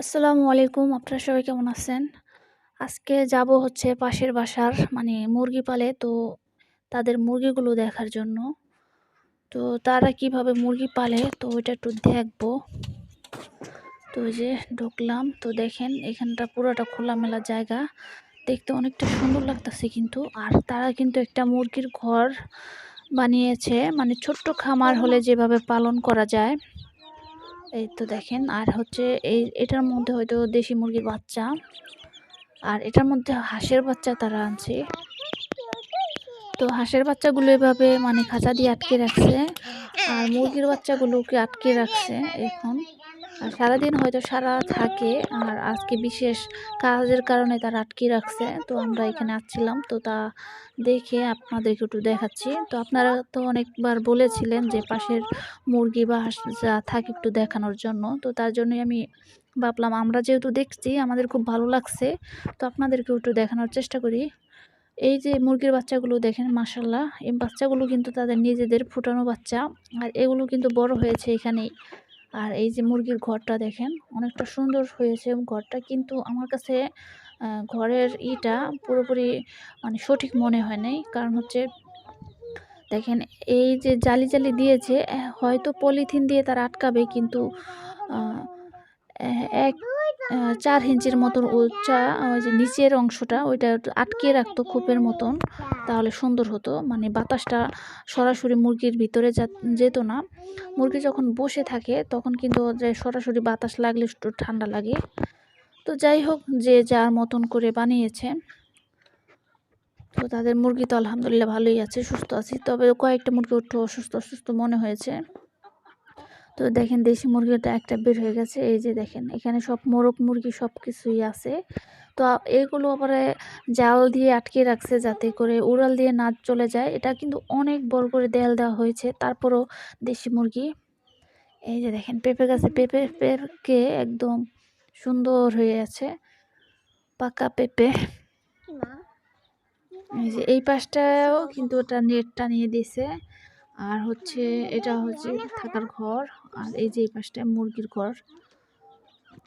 আসসালামু আলাইকুম, আপনারা সবাই কেমন আছেন? আজকে যাব হচ্ছে পাশের বাসার মানে মুরগি পালে, তো তাদের মুরগিগুলো দেখার জন্য। তো তারা কীভাবে মুরগি পালে, তো ওইটা একটু দেখব। তো ওই যে ঢুকলাম, তো দেখেন এখানটা পুরোটা খোলামেলা জায়গা। দেখতে অনেকটা সুন্দর লাগতেছে কিন্তু, আর তারা কিন্তু একটা মুরগির ঘর বানিয়েছে মানে ছোট্ট খামার হলে যেভাবে পালন করা যায়। এই তো দেখেন, আর হচ্ছে এই, এটার মধ্যে হয়তো দেশি মুরগির বাচ্চা। আর এটার মধ্যে হাঁসের বাচ্চা তারা আনছে। তো হাঁসের বাচ্চাগুলো এভাবে মানে খাঁচা দিয়ে আটকে রাখছে, আর মুরগির বাচ্চাগুলোকে আটকে রাখছে এখন। সারাদিন হয়তো সারা থাকে আর আজকে বিশেষ কাজের কারণে তারা আটকে রাখছে। তো আমরা এখানে আসছিলাম, তো তা দেখে আপনাদেরকে একটু দেখাচ্ছি। তো আপনারা তো অনেকবার বলেছিলেন যে পাশের মুরগি বা হাঁস যা থাকে একটু দেখানোর জন্য। তো তার জন্যই আমি ভাবলাম, আমরা যেহেতু দেখছি, আমাদের খুব ভালো লাগছে, তো আপনাদেরকেও একটু দেখানোর চেষ্টা করি। এই যে মুরগির বাচ্চাগুলো দেখেন মাসাল্লাহ এই বাচ্চাগুলো কিন্তু তাদের নিজেদের ফুটানো বাচ্চা। আর এগুলো কিন্তু বড় হয়েছে এখানেই। আর এই যে মুরগির ঘরটা দেখেন, অনেকটা সুন্দর হয়েছে। ঘরটা কিন্তু আমার কাছে ঘরের ইটা পুরোপুরি মানে সঠিক মনে হয় নাই। কারণ হচ্ছে, দেখেন, এই যে জালি জালি দিয়েছে হয়তো পলিথিন দিয়ে তার আটকাবে, কিন্তু এক চার ইঞ্চির মতন উচ্চা ওই যে নিচের অংশটা, ওইটা আটকে রাখতো খোপের মতন, তাহলে সুন্দর হতো। মানে বাতাসটা সরাসরি মুরগির ভিতরে যেত না। মুরগি যখন বসে থাকে, তখন কিন্তু যে সরাসরি বাতাস লাগলে একটু ঠান্ডা লাগে। তো যাই হোক, যে যার মতন করে বানিয়েছে। তো তাদের মুরগি তো আলহামদুলিল্লাহ ভালোই আছে, সুস্থ আছে। তবে কয়েকটা মুরগি একটু অসুস্থ অসুস্থ মনে হয়েছে। তো দেখেন দেশি মুরগিটা একটা বের হয়ে গেছে এই যে দেখেন এখানে সব মোরগ মুরগি সব কিছুই আছে। তো এগুলো আবার জাল দিয়ে আটকে রাখছে যাতে করে উড়াল দিয়ে নাচ চলে যায়। এটা কিন্তু অনেক বড় করে দেয়াল দেওয়া হয়েছে তারপরও দেশি মুরগি। এই যে দেখেন পেঁপে গাছে পেঁপে পেঁপে একদম সুন্দর হয়ে আছে পাকা পেঁপে। এই যে এই পাশটাও কিন্তু ওটা নেট টানিয়ে দিছে আর হচ্ছে এটা হচ্ছে থাকার ঘর আর এই যে এই পাশটা মুরগির ঘর।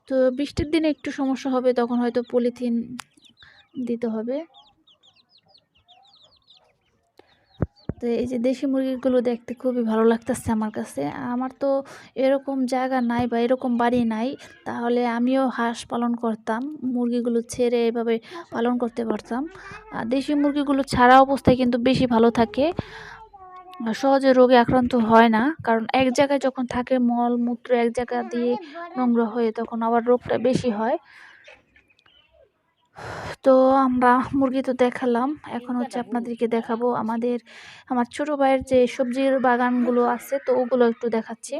তো বৃষ্টির দিনে একটু সমস্যা হবে, তখন হয়তো পলিথিন দিতে হবে। তো এই যে দেশি মুরগিগুলো দেখতে খুবই ভালো লাগতেছে আমার কাছে। আমার তো এরকম জায়গা নাই বা এরকম বাড়ি নাই, তাহলে আমিও হাঁস পালন করতাম, মুরগিগুলো ছেড়ে এভাবে পালন করতে পারতাম। আর দেশি মুরগিগুলো ছাড়া অবস্থায় কিন্তু বেশি ভালো থাকে। সহজে রোগে আক্রান্ত হয় না। কারণ এক জায়গায় যখন থাকে মল, মূত্র এক জায়গা দিয়ে নোংরা হয়ে তখন আবার রোগটা বেশি হয়। তো আমরা মুরগি তো দেখালাম। এখন হচ্ছে আপনাদেরকে দেখাবো আমাদের, আমার ছোটো ভাইয়ের যে সবজির বাগানগুলো আছে, তো ওগুলো একটু দেখাচ্ছি।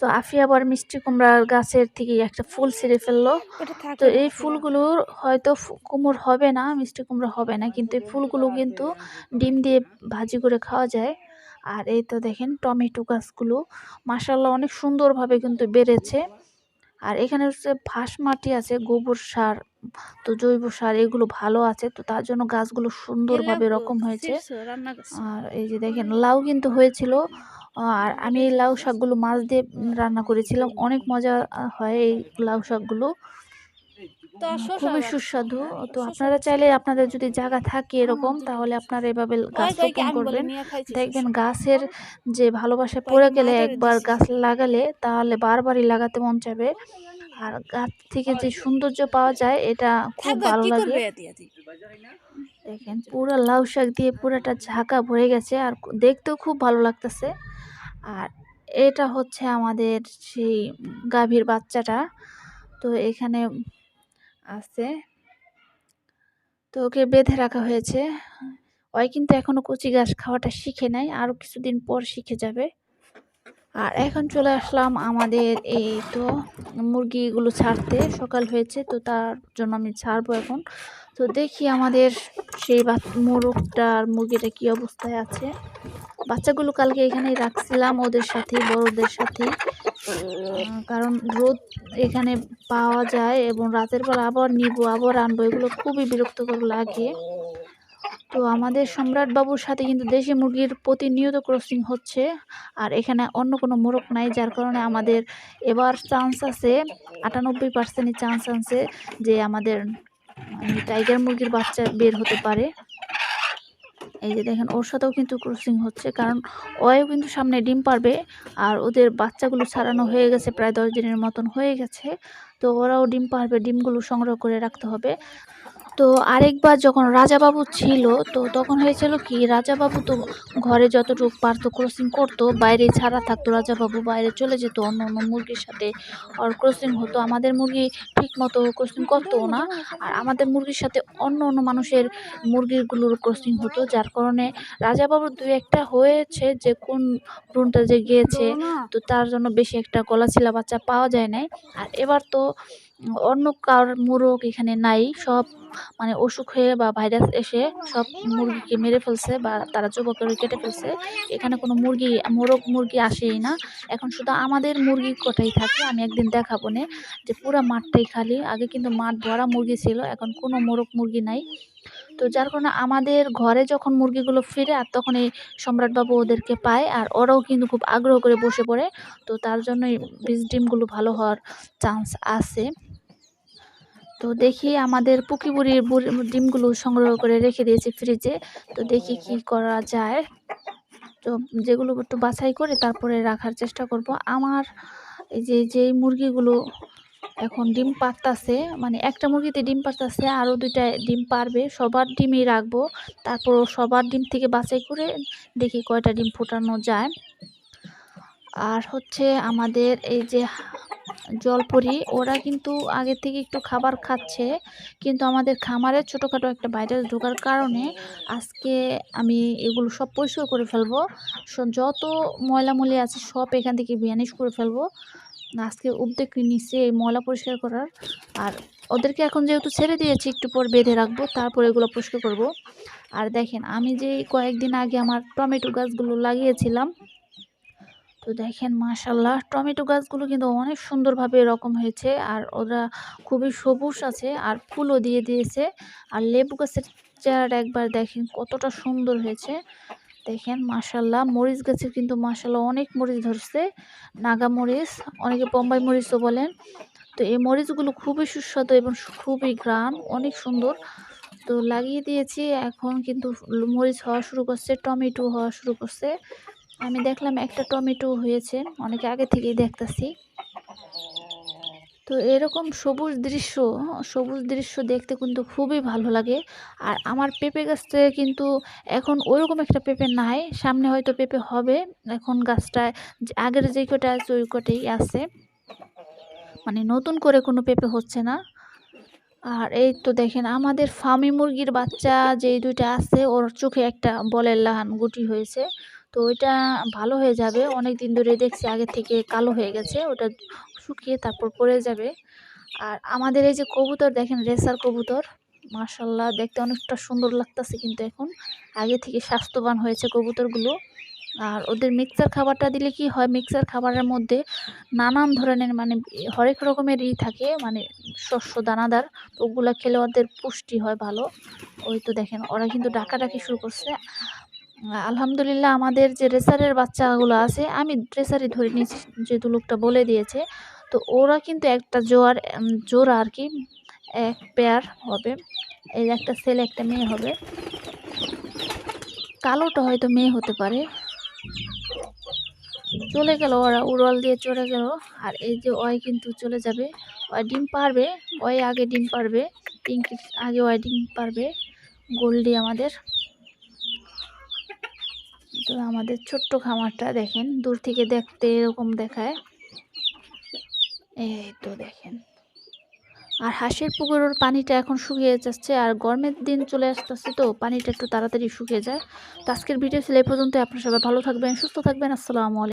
তো আফি আবার মিষ্টি কুমড়ার গাছের থেকে একটা ফুল ছিঁড়ে ফেলল। তো এই ফুলগুলোর হয়তো কুমড় হবে না মিষ্টি কুমড়া হবে না কিন্তু এই ফুলগুলো কিন্তু ডিম দিয়ে ভাজি করে খাওয়া যায়। আর এই তো দেখেন টমেটো গাছগুলো মাসাল্লাহ অনেক সুন্দরভাবে কিন্তু বেড়েছে। আর এখানে হচ্ছে ফাঁস মাটি আছে গোবর সার তো জৈব সার এগুলো ভালো আছে তো তার জন্য গাছগুলো সুন্দরভাবে রকম হয়েছে। আর এই যে দেখেন লাউ কিন্তু হয়েছিল আর আমি এই লাউ শাকগুলো মাছ দিয়ে রান্না করেছিলাম। অনেক মজা হয় এই লাউ শাকগুলো। খুবই সুস্বাদু। তো আপনারা চাইলে আপনাদের যদি জায়গা থাকে এরকম তাহলে আপনারা এভাবে গাছ রোপণ করবেন। দেখবেন গাছের যে ভালোবাসা পড়ে গেলে একবার গাছ লাগালে তাহলে বারবারই লাগাতে মন চাবে আর গাছ থেকে যে সৌন্দর্য পাওয়া যায় এটা খুব ভালো লাগে। দেখেন পুরো লাউ শাক দিয়ে পুরোটা ঝাঁকা ভরে গেছে আর দেখতেও খুব ভালো লাগতেছে। আর এটা হচ্ছে আমাদের সেই গাভীর বাচ্চাটা। তো এখানে আছে। তো ওকে বেঁধে রাখা হয়েছে। ওই কিন্তু এখনও কচি ঘাস খাওয়াটা শিখে নাই আরও কিছুদিন পর শিখে যাবে। আর এখন চলে আসলাম আমাদের এই তো মুরগিগুলো ছাড়তে। সকাল হয়েছে, তো তার জন্য আমি ছাড়বো এখন। তো দেখি আমাদের সেই মোরগটা আর মুরগিটা কি অবস্থায় আছে। বাচ্চাগুলো কালকে এখানেই রাখছিলাম ওদের সাথে বড়দের সাথে কারণ রোদ এখানে পাওয়া যায় এবং রাতের পর আবার নিব, আবার আনব, এগুলো খুবই বিরক্তকর লাগে। তো আমাদের সম্রাট বাবুর সাথে কিন্তু দেশি মুরগির প্রতিনিয়ত ক্রসিং হচ্ছে আর এখানে অন্য কোনো মোরগ নাই, যার কারণে আমাদের এবার চান্স আছে, আটানব্বই পার্সেন্টই চান্স আছে যে আমাদের টাইগার মুরগির বাচ্চা বের হতে পারে। এই যে দেখেন, ওর সাথেও কিন্তু ক্রসিং হচ্ছে, কারণ ওয়ও কিন্তু সামনে ডিম পারবে, আর ওদের বাচ্চাগুলো ছাড়ানো হয়ে গেছে, প্রায় দশ দিনের মতন হয়ে গেছে, তো ওরাও ডিম পারবে, ডিমগুলো সংগ্রহ করে রাখতে হবে। তো আরেকবার যখন রাজাবাবু ছিল তো তখন হয়েছিল কি রাজাবাবু তো ঘরে যতটুকু পারতো ক্রসিং করতো বাইরে ছাড়া থাকতো রাজাবাবু বাইরে চলে যেত অন্য অন্য মুরগির সাথে। আর ক্রসিং হতো আমাদের মুরগি ঠিক মতো ক্রসিং করতো না। আর আমাদের মুরগির সাথে অন্য অন্য মানুষের মুরগিগুলোর ক্রসিং হতো যার কারণে রাজাবাবুর দুই একটা হয়েছে যে কোন ভ্রূণটা যে গিয়েছে তো তার জন্য বেশি একটা গলাছিলা বাচ্চা পাওয়া যায় নাই। আর এবার তো অন্য কার মোরগ এখানে নাই, সব মানে অসুখ হয়ে বা ভাইরাস এসে সব মুরগিকে মেরে ফেলছে বা তারা জব করে কেটে ফেলছে। এখানে কোনো মুরগি, মোরগ মুরগি আসেই না। এখন শুধু আমাদের মুরগি কটাই থাকে, আমি একদিন দেখাবো নে, যে পুরো মাঠটাই খালি। আগে কিন্তু মাঠ ভরা মুরগি ছিল, এখন কোনো মোরগ মুরগি নাই। তো যার কারণে আমাদের ঘরে যখন মুরগিগুলো ফিরে, আর তখন এই সম্রাটবাবু ওদেরকে পায়, আর ওরাও কিন্তু খুব আগ্রহ করে বসে পড়ে। তো তার জন্যই বীজ ডিমগুলো ভালো হওয়ার চান্স আছে। তো দেখি আমাদের পুকি বুড়ির বুড়ি- ডিমগুলো সংগ্রহ করে রেখে দিয়েছি ফ্রিজে। তো দেখি কি করা যায়। তো যেগুলো একটু বাছাই করে তারপরে রাখার চেষ্টা করব। আমার এই যে, যেই মুরগিগুলো এখন ডিম পারতাছে মানে একটা মুরগিতে ডিম পারতাছে আরও দুইটা ডিম পারবে সবার ডিমই রাখব। তারপর সবার ডিম থেকে বাছাই করে দেখি কয়টা ডিম ফোটানো যায়। আর হচ্ছে আমাদের এই যে জলপরি, ওরা কিন্তু আগে থেকে একটু খাবার খাচ্ছে। কিন্তু আমাদের খামারে ছোটোখাটো একটা ভাইরাস ঢোকার কারণে আজকে আমি এগুলো সব পরিষ্কার করে ফেলব। যত ময়লামলি আছে সব এখান থেকে ভ্যানিশ করে ফেলব। আজকে উদ্যোগ নিচ্ছে এই ময়লা পরিষ্কার করার। আর ওদেরকে এখন যেহেতু ছেড়ে দিয়েছি, একটু পর বেঁধে রাখব, তারপর এগুলো পরিষ্কার করব। আর দেখেন, আমি যে কয়েকদিন আগে আমার টমেটো গাছগুলো লাগিয়েছিলাম তো দেখেন মাশাল্লাহ, টমেটো গাছগুলো কিন্তু অনেক সুন্দরভাবে এরকম হয়েছে আর ওরা খুবই সবুজ আছে আর ফুলও দিয়ে দিয়েছে। আর লেবু গাছের চেহারাটা একবার দেখেন কতটা সুন্দর হয়েছে। দেখেন মাশাল্লাহ, মরিচ গাছের কিন্তু মাশাল্লাহ অনেক মরিচ ধরছে। নাগা মরিচ, অনেকে বোম্বাই মরিচও বলেন। তো এই মরিচগুলো খুবই সুস্বাদু এবং খুবই গ্রাম অনেক সুন্দর। তো লাগিয়ে দিয়েছি, এখন কিন্তু মরিচ হওয়া শুরু করছে, টমেটো হওয়া শুরু করছে। আমি দেখলাম একটা টমেটো হয়েছে, অনেক আগে থেকেই দেখতেছি। তো এরকম সবুজ দৃশ্য সবুজ দৃশ্য দেখতে কিন্তু খুবই ভালো লাগে। আর আমার পেঁপে গাছটা কিন্তু এখন ওইরকম একটা পেঁপে নাই, সামনে হয়তো পেঁপে হবে। এখন গাছটায় আগের যে কটা আছে, ওই কটাই আছে। মানে নতুন করে কোনো পেঁপে হচ্ছে না। আর এই তো দেখেন, আমাদের ফার্মি মুরগির বাচ্চা যেই দুইটা আছে, ওর চোখে একটা বলের লাহান গুটি হয়েছে। তো ওইটা ভালো হয়ে যাবে। অনেক দিন ধরে দেখছি আগে থেকে কালো হয়ে গেছে, ওটা শুকিয়ে তারপর পড়ে যাবে। আর আমাদের এই যে কবুতর দেখেন, রেসার কবুতর মার্শাল্লাহ দেখতে অনেকটা সুন্দর লাগতেছে কিন্তু এখন। আগে থেকে স্বাস্থ্যবান হয়েছে কবুতরগুলো। আর ওদের মিক্সার খাবারটা দিলে কি হয় মিক্সার খাবারের মধ্যে নানান ধরনের মানে হরেক রকমের ই থাকে মানে শস্য, দানাদার, ওগুলো খেলে ওদের পুষ্টি হয় ভালো। ওই তো দেখেন, ওরা কিন্তু ডাকাডাকি শুরু করছে। আলহামদুলিল্লাহ আমাদের যে রেসারের বাচ্চাগুলো আছে, আমি রেসারই ধরে নিয়েছি, যেহেতু লোকটা বলে দিয়েছে। তো ওরা কিন্তু একটা জোয়ার জোড়া আর কি, এক পেয়ার হবে। এই একটা ছেলে, একটা মেয়ে হবে। কালোটা হয়তো মেয়ে হতে পারে। চলে গেল, ওরা উড়াল দিয়ে চলে গেল। আর এই যে ওই কিন্তু চলে যাবে। ওই ডিম পারবে ওই আগে ডিম পারবে পিঙ্কি আগে ওই ডিম পারবে। গোল্ডি আমাদের। তো আমাদের ছোট্ট খামারটা দেখেন, দূর থেকে দেখতে এরকম দেখায়। এই তো দেখেন। আর হাঁসের পুকুরের পানিটা এখন শুকিয়ে যাচ্ছে আর গরমের দিন চলে আসতেছে তো, পানিটা একটু তাড়াতাড়ি শুকিয়ে যায়। তো আজকের ভিডিও ছিল এই পর্যন্ত আপনার সবাই ভালো থাকবেন, সুস্থ থাকবেন। আসসালামু আলাইকুম।